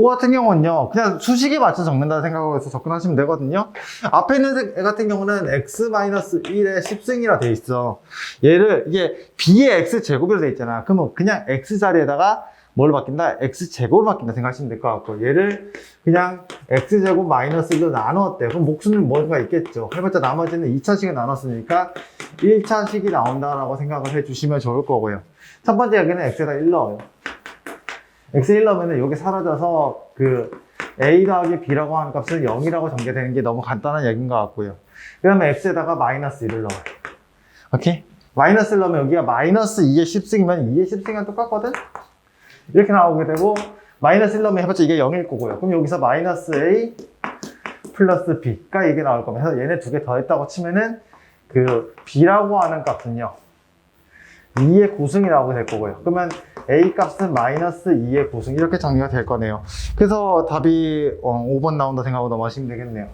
5 같은 경우는요, 그냥 수식에 맞춰 적는다 생각하고 해서 접근하시면 되거든요. 앞에 있는 애 같은 경우는 x-1의 10승이라 돼 있어. 얘를, 이게 b의 x 제곱으로 돼 있잖아. 그러면 그냥 x 자리에다가 뭘 바뀐다? x 제곱을 바뀐다 생각하시면 될 것 같고, 얘를 그냥 x 제곱 마이너스 1로 나누었대. 그럼 목수는 뭔가 있겠죠. 해봤자 나머지는 2차식을 나눴으니까 1차식이 나온다라고 생각을 해주시면 좋을 거고요. 첫 번째 여기는 x에다 1 넣어요. X 1 넣으면 여기 사라져서 그 a 더하기 b라고 하는 값은 0이라고 전개되는 게 너무 간단한 얘기인 것 같고요. 그 다음에 x에다가 마이너스 1을 넣어요. 오케이? 마이너스 1 넣으면 여기가 마이너스 2의 10승이면 2의 10승이랑 똑같거든? 이렇게 나오게 되고 마이너스 1 넣으면 해봤자 이게 0일 거고요. 그럼 여기서 마이너스 a 플러스 b가 이게 나올 겁니다. 그래서 얘네 두 개 더했다고 치면은 그 b라고 하는 값은요. 2의 고승이 나오게 될 거고요. 그러면 a 값은 마이너스 2의 고승 이렇게 정리가 될 거네요. 그래서 답이 어, 5번 나온다 생각하고 넘어가시면 되겠네요.